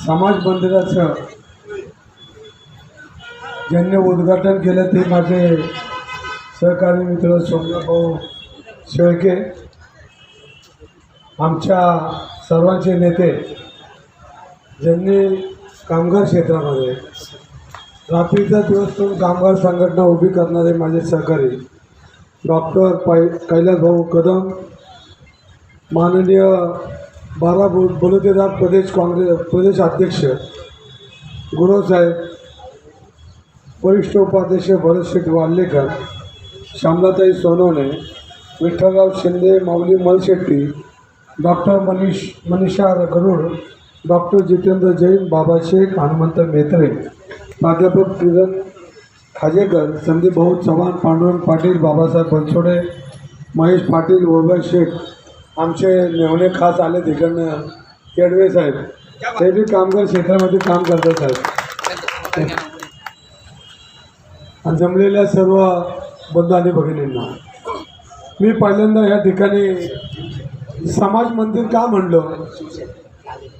समाज मंदिराचं ज्यांनी उद्घाटन केलं ते माझे सहकारी मित्र सोमनाभाऊ शेळके आमच्या सर्वांचे नेते ज्यांनी कामगार क्षेत्रामध्ये रात्रीचा दिवस करून कामगार संघटना उभी करणारे माझे सहकारी डॉक्टर पाय कैलासभाऊ कदम माननीय बारा बो बलुतेदार प्रदेश काँग्रेस प्रदेश अध्यक्ष गुरुसाहेब वरिष्ठ उपाध्यक्ष भरतशेठ वाल्लेकर श्यामलाताई सोनवणे विठ्ठलराव शिंदे माऊली मलशेट्टी डॉक्टर मनीष मनीषा गरुड डॉक्टर जितेंद्र जैन बाबा शेख हनुमंत मेत्रे प्राध्यापक किरण खाजेकर संदीप भाऊ चव्हाण पांडुरंग पाटील बाबासाहेब बनसोडे महेश पाटील वैभव शेख आमचे मेहणे खास आले तिकडनं. केडवे साहेब. ते बी कामगार क्षेत्रामध्ये काम करतात साहेब. आणि जमलेल्या सर्व बंधू आणि भगिनींना. मी पहिल्यांदा या ठिकाणी समाज मंदिर का म्हणलं?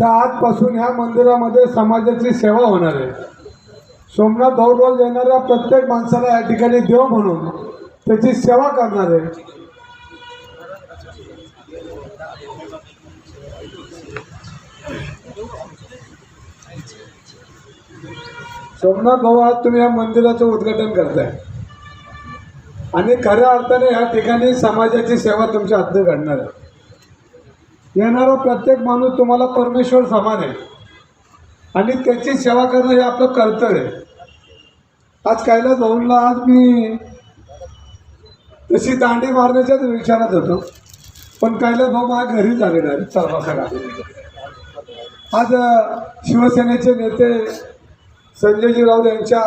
तर आजपासून ह्या मंदिरामध्ये समाजाची सेवा होणार आहे. सोमनाथ भाऊ येणाऱ्या प्रत्येक माणसाला या ठिकाणी देव म्हणून त्याची सेवा करणार आहे. सोमनाथ भाऊ आज तुम्ही या मंदिराचं उद्घाटन करताय. आणि खऱ्या अर्थाने या ठिकाणी समाजाची सेवा तुमच्या हातनं घडणार आहे. येणारा प्रत्येक माणूस तुम्हाला परमेश्वर समान आहे. आणि त्याची सेवा करणं हे आपलं कर्तव्य आहे. आज कैलास भाऊंना आज मी तशी दांडी मारण्याच्याच विचारात होतो. पण कायला भाऊ माझ्या घरी झालेला आहे चला आज शिवसेनेचे नेते संजयजी राऊत यांच्या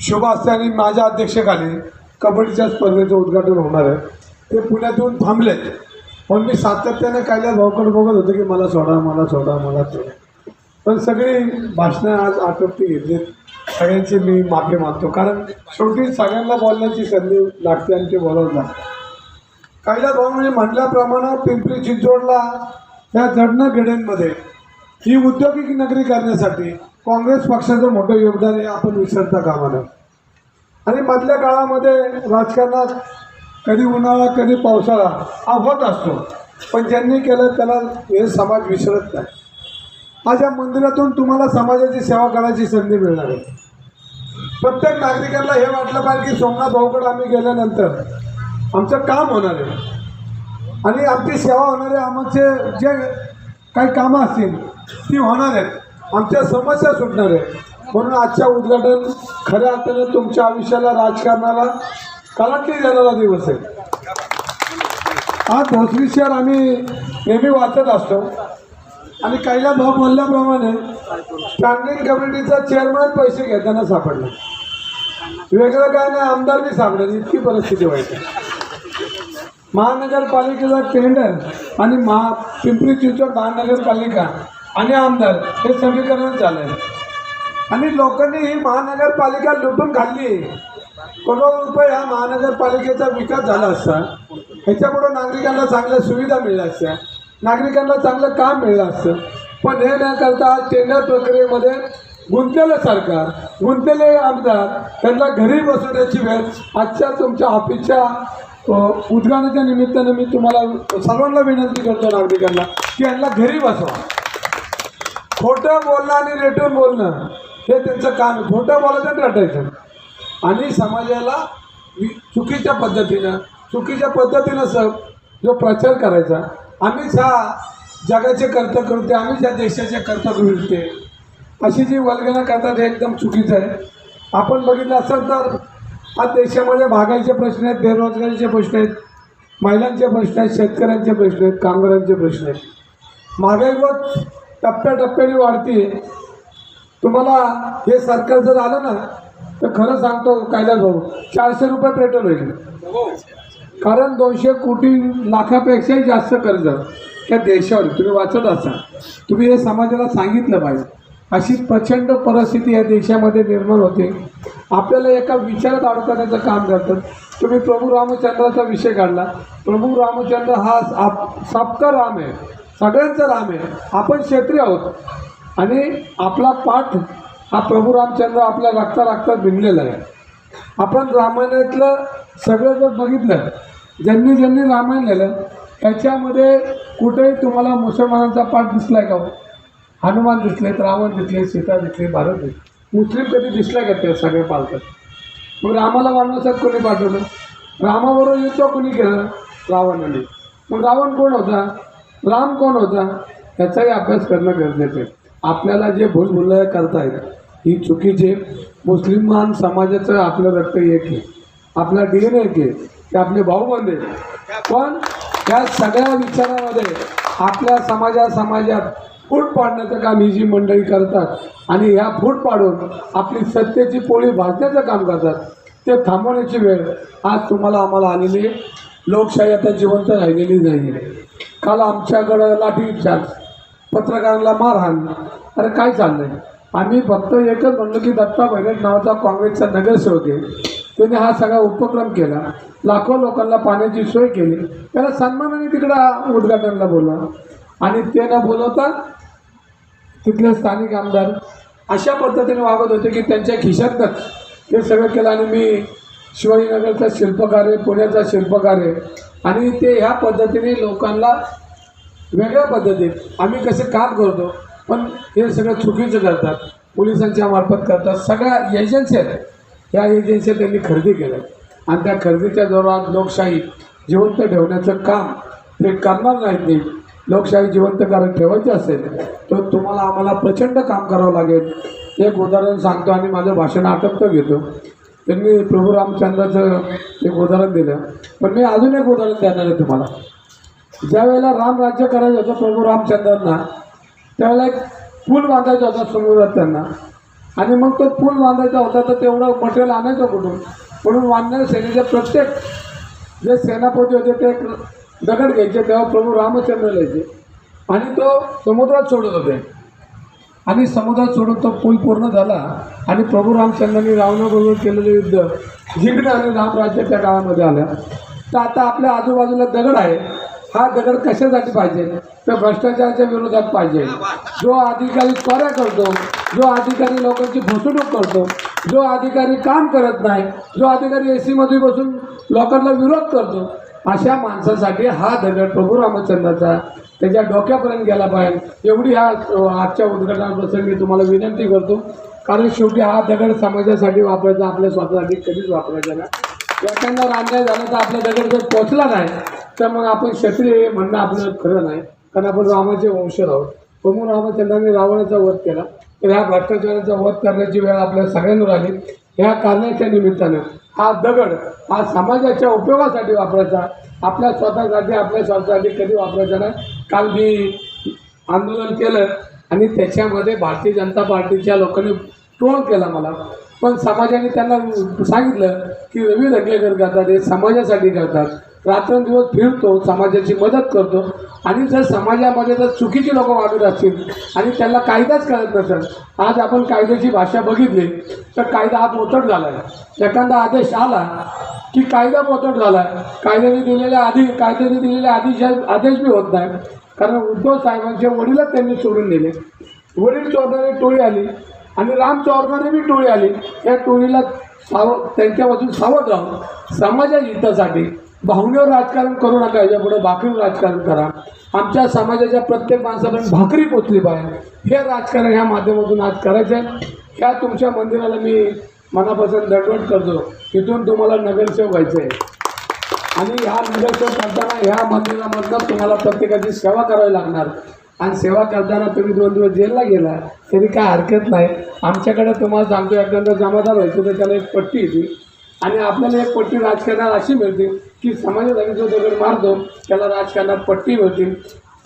शुभ आणि माझ्या अध्यक्षखाली कबड्डीच्या स्पर्धेचं उद्घाटन होणार आहे. ते पुण्यातून थांबले. पण मी सातत्याने कायला भाऊकडे बघत होतो की मला सोडा मला सोडा मला सोडा. पण सगळी भाषणं आज आटोपती घेतली. सगळ्यांची मी माफी मागतो. कारण शेवटी सगळ्यांना बोलण्याची संधी लागते आणि ते बोलावं लागतं कैलास भाऊ म्हणजे म्हटल्याप्रमाणे पिंपरी चिंचवडला या जडणं घेड्यांमध्ये ही औद्योगिक नगरी करण्यासाठी काँग्रेस पक्षाचं मोठं योगदान आहे आपण विसरता कामानं आणि मधल्या काळामध्ये राजकारणात कधी उन्हाळा कधी पावसाळा हा होत असतो. पण ज्यांनी केलं त्याला हे समाज विसरत नाही. आज या मंदिरातून तुम्हाला समाजाची सेवा करायची संधी मिळणार आहे. प्रत्येक नागरिकांना हे वाटलं पाहिजे की सोमनाथ भाऊकडे आम्ही गेल्यानंतर आमचं काम होणार आहे. आणि आमची सेवा होणार आहे आमचे जे काही कामं असतील ती होणार आहेत. आमच्या समस्या सुटणार आहेत. म्हणून आजच्या उद्घाटन खऱ्या अर्थाने तुमच्या आयुष्याला राजकारणाला कलाटणी जाणारा दिवस आहे. आज भोसरी शहर आम्ही नेहमी वाचत असतो. आणि कैला भाऊ म्हणल्याप्रमाणे स्टँडिंग कमिटीचा चेअरमॅन पैसे घेताना सापडला. वेगळं काय नाही आमदार बी सापडले इतकी परिस्थिती व्हायची. महानगरपालिकेचा टेंडर आणि महा पिंपरी चिंचवड महानगरपालिका आणि आमदार हे समीकरण झालंय. आणि लोकांनी ही महानगरपालिका लुटून खाल्ली. करोड रुपये ह्या महानगरपालिकेचा विकास झाला असता. ह्याच्यामुळं नागरिकांना चांगल्या सुविधा मिळल्या असत्या. नागरिकांना चांगलं काम मिळलं असतं. पण हे न करता टेंडर प्रक्रियेमध्ये गुंतलेलं सरकार गुंतलेले आमदार त्यांना घरी बसवण्याची वेळ आजच्या तुमच्या ऑफिसच्या अ, उद्घाटनाच्या निमित्तानं मी तुम्हाला सर्वांना विनंती करतो नागरिकांना की यांना घरी बसवा. खोटं बोलणं आणि रेटून बोलणं हे त्यांचं काम खोटं बोलायचं रटायचं. आणि समाजाला वि- चुकीच्या पद्धतीनं चुकीच्या पद्धतीनं स जो प्रचार करायचा आम्हीच ज्या जगाचे कर्तकर्ते आम्हीच या देशाचे कर्तकर्ते अशी जी वल्गना करतात हे एकदम चुकीचं आहे. आपण बघितलं असेल तर आज देशामध्ये महागाईचे प्रश्न आहेत बेरोजगारीचे प्रश्न आहेत महिलांचे प्रश्न आहेत शेतकऱ्यांचे प्रश्न आहेत कामगारांचे प्रश्न आहेत. महागाई रोज टप्प्याटप्प्याने वाढते तुम्हाला हे सरकार जर आलं ना तर खरं सांगतो कायदा भाऊ चारशे रुपये पेट्रोल होईल. कारण दोनशे कोटी लाखापेक्षाही जास्त कर्ज त्या देशावर तुम्ही वाचत असाल. तुम्ही हे समाजाला सांगितलं पाहिजे. अशी प्रचंड परिस्थिती या देशामध्ये निर्माण होते. आपल्याला एका विचारात अडकवण्याचं काम करतात. तुम्ही प्रभू रामचंद्राचा विषय काढला. प्रभू रामचंद्र हा आप सबका राम आहे. सगळ्यांचा राम आहे. आपण क्षेत्रीय आहोत. आणि आपला पाठ हा प्रभू रामचंद्र आपल्या रक्ता रक्तात भिनलेला आहे. आपण रामायणातलं सगळं जर बघितलं ज्यांनी ज्यांनी रामायण लिहिलं त्याच्यामध्ये कुठेही तुम्हाला मुसलमानांचा पाठ दिसला आहे का हो? हनुमान दिसलेत रावण दिसले सीता दिसले भारत दिसले. मुस्लिम कधी दिसल्या का त्या सगळे पालतात मग रामाला वाढवण्यासाठी कोणी पाठवलं? रामाबरोबर युद्ध कोणी केलं? रावणाने. मग रावण कोण होता? राम कोण होता? याचाही अभ्यास करणं गरजेचं आहे. आपल्याला जे भूलभुलया करतायत ही चुकीचे मुस्लिमान समाजाचं आपलं रक्त एक आहे. आपला डी एन एक आहे. ते आपले भाऊबंद आहे पण या सगळ्या विचारामध्ये आपल्या समाजा समाजात फूट पाडण्याचं काम ही जी मंडळी करतात आणि ह्या फूट पाडून आपली सत्तेची पोळी भाजण्याचं काम करतात ते थांबवण्याची वेळ आज तुम्हाला आम्हाला आलेली लोकशाही आता जिवंत राहिलेली नाही आहे काल आमच्याकडं लाठी पत्रकारांना मारहाण अरे काय चाललंय? आम्ही फक्त एकच म्हणलो की दत्ता भैरट नावाचा काँग्रेसचा नगरसेवक आहे. त्याने हा सगळा उपक्रम केला. लाखो लोकांना पाण्याची सोय केली. त्याला सन्मानाने तिकडं उद्घाटनला बोलला आणि ते न बोलवता तिथले स्थानिक आमदार अशा पद्धतीने वागत होते की त्यांच्या खिशातच ते सगळं केलं. आणि मी शिवाजीनगरचा शिल्पकार आहे पुण्याचा शिल्पकार आहे. आणि ते ह्या पद्धतीने लोकांना वेगळ्या पद्धतीत आम्ही कसे काम करतो पण हे सगळं चुकीचं करतात. पोलिसांच्या मार्फत करतात. सगळ्या एजन्सी आहेत. या एजन्सी त्यांनी खरेदी केल्या आणि त्या खरेदीच्या जोरात लोकशाही जिवंत ठेवण्याचं काम ते करणार नाहीत नाही लोकशाही जिवंत कारण ठेवायची असेल तर तुम्हाला आम्हाला प्रचंड काम करावं लागेल. एक उदाहरण सांगतो आणि माझं भाषण आटपतं घेतो. त्यांनी प्रभू रामचंद्राचं एक उदाहरण दिलं. पण मी अजून एक उदाहरण देणार आहे तुम्हाला. ज्या वेळेला राम राज्य करायचं होतं प्रभू रामचंद्रांना त्यावेळेला एक पूल बांधायचा होता समुद्रात त्यांना. आणि मग तो पूल बांधायचा होता तर तेवढं मटेरियल आणायचं कुठून? म्हणून वानर सेनेचे प्रत्येक जे सेनापती होते ते दगड घ्यायचे तेव्हा प्रभू रामचंद्र लिहायचे आणि तो समुद्रात सोडत होते. आणि समुद्रात सोडून तो पूल पूर्ण झाला आणि प्रभू रामचंद्रांनी रावणाबरोबर केलेलं युद्ध जिंकणं आणि रामराज्य त्या काळामध्ये आलं. तर आता आपल्या आजूबाजूला दगड आहे. हा दगड कशासाठी पाहिजे? तर भ्रष्टाचाराच्या विरोधात पाहिजे. जो अधिकारी चोऱ्या करतो जो अधिकारी लोकांची फसवणूक करतो जो अधिकारी काम करत नाही जो अधिकारी ए सीमध्ये बसून लोकांना विरोध करतो अशा माणसासाठी हा दगड प्रभू रामचंद्राचा त्याच्या डोक्यापर्यंत गेला पाहिजे. एवढी हा आजच्या उद्घाटनाप्रसंगी तुम्हाला विनंती करतो. कारण शेवटी हा दगड समाजासाठी वापरायचा आपल्या स्वतःसाठी कधीच वापरायचा नाही. एखाद्यावर अन्याय झाला तर आपला दगड जर पोचला नाही तर मग आपण क्षत्रिय म्हणणं आपलं खरं नाही. कारण आपण रामाचे वंशज आहोत. प्रभू रामचंद्राने रावणाचा वध केला. तर ह्या भ्रष्टाचाराचा वध करण्याची वेळ आपल्या सगळ्यांवर आली. ह्या कारणाच्या निमित्तानं हा दगड हा समाजाच्या उपयोगासाठी वापरायचा. आपल्या स्वतःसाठी आपल्या स्वतःसाठी कधी वापरायचा नाही. काल मी आंदोलन केलं आणि त्याच्यामध्ये भारतीय जनता पार्टीच्या लोकांनी ट्रोल केला मला. पण समाजाने त्यांना सांगितलं की रवी दंगेकर करतात हे समाजासाठी करतात. रात्रंदिवस फिरतो समाजाची मदत करतो. आणि जर समाजामध्ये जर चुकीची लोकं वागत असतील आणि त्यांना कायदाच कळत नसेल आज आपण कायद्याची भाषा बघितली तर कायदा हा मोतट झाला आहे एखादा आदेश आला की कायदा मोतट झाला आहे कायद्याने दिलेल्या आधी कायद्याने दिलेले आदेश आदेश बी होत नाही. कारण उद्धव साहेबांचे वडीलच त्यांनी सोडून दिले. वडील चौधरी टोळी आली आणि राम चौधरी बी टोळी आली. या टोळीला साव त्यांच्यापासून सावध राहून समाजाच्या हितासाठी भावनेवर राजकारण करू नका याच्यापुढे भाकरीवर राजकारण करा. आमच्या समाजाच्या प्रत्येक माणसापर्यंत भाकरी पोचली पाहिजे हे राजकारण ह्या माध्यमातून आज करायचं आहे. ह्या तुमच्या मंदिराला मी मनापासून दडवट करतो. तिथून तुम्हाला नगरसेवक व्हायचं आहे. आणि ह्या नगरसेवक करताना ह्या मंदिरामधनं तुम्हाला प्रत्येकाची सेवा करावी लागणार. आणि सेवा करताना तुम्ही दोन दिवस जेलला गेला तरी काय हरकत नाही. आमच्याकडे तुम्हाला सांगतो एखादा जमादार व्हायचं तर त्याला एक पट्टी येते आणि आपल्याला एक पट्टी राजकारणात अशी मिळते की समाजासाठी जो दगड मारतो त्याला राजकारणात पट्टी मिळते.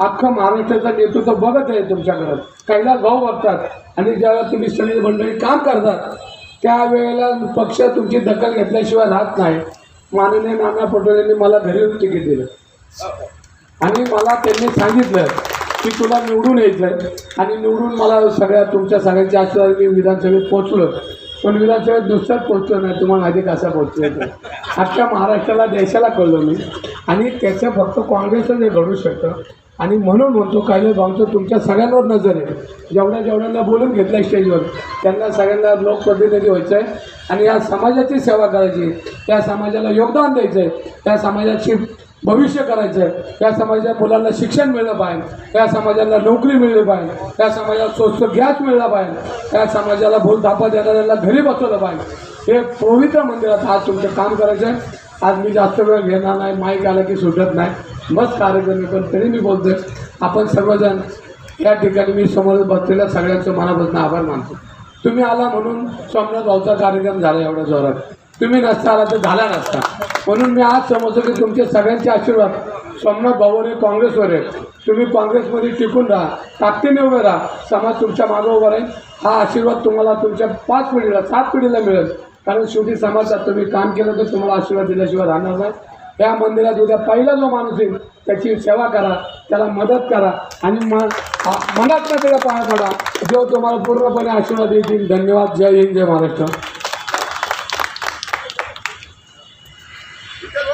अख्खं महाराष्ट्राचं नेतृत्व बघत आहे तुमच्याकडं काहीला भाऊ बघतात आणि ज्यावेळेला तुम्ही सगळी मंडळी काम करतात त्यावेळेला पक्ष तुमची दखल घेतल्याशिवाय राहत नाही. माननीय नाना पटोलेंनी मला घरी येऊन तिकीट दिलं. आणि मला त्यांनी सांगितलं की तुला निवडून यायचं आणि निवडून मला सगळ्या तुमच्या सगळ्यांच्या आशीर्वाद मी विधानसभेत पोहोचलो पण विधानसभेत नुसताच पोचलो नाही. तुम्हाला आधी कसा पोचलो अख्ख्या महाराष्ट्राला देशाला कळलो मी. आणि त्याचं फक्त काँग्रेसच हे घडू शकतं आणि म्हणून म्हणतो काही भाऊचं तुमच्या सगळ्यांवर नजर आहे. जेवढ्या जेवढ्यांना बोलून घेतलं स्टेजवर त्यांना सगळ्यांना लोकप्रतिनिधी व्हायचं आहे आणि या समाजाची सेवा करायची त्या समाजाला योगदान द्यायचं आहे त्या समाजाची भविष्य करायचं आहे त्या समाजाच्या मुलांना शिक्षण मिळलं पाहिजे. त्या समाजाला नोकरी मिळली पाहिजे. त्या समाजाला स्वस्त गॅस मिळला पाहिजे. त्या समाजाला भूल धापा देणाऱ्याला घरी बसवलं पाहिजे. हे पवित्र मंदिरात आज तुमचं काम करायचं आहे आज मी जास्त वेळ घेणार नाही. माईक आला की सुटत नाही. मस्त कार्यक्रम पण तरी मी बोलतोय आपण सर्वजण या ठिकाणी मी समोर बसलेल्या सगळ्यांचं मनापासून आभार मानतो. तुम्ही आला म्हणून सोमनाथ भाऊचा कार्यक्रम झाला एवढ्या जोरात. तुम्ही नसता आला तर झाला नसता. म्हणून मी आज समजतो की तुमचे सगळ्यांचे आशीर्वाद सोमनाथ भाऊवर काँग्रेसवर आहे. तुम्ही काँग्रेसमध्ये टिकून राहा ताकदीने उभे राहा. समाज तुमच्या मागं उभा राहील. हा आशीर्वाद तुम्हाला तुमच्या पाच पिढीला सात पिढीला मिळेल. कारण शेवटी समाजात तुम्ही काम केलं तर तुम्हाला आशीर्वाद दिल्याशिवाय राहणार नाही. या मंदिरात उद्या पहिला जो माणूस येईल त्याची सेवा करा त्याला मदत करा आणि म मनात त्याला पाया पडा. जो तुम्हाला पूर्णपणे आशीर्वाद देतील. धन्यवाद. जय हिंद जय महाराष्ट्र.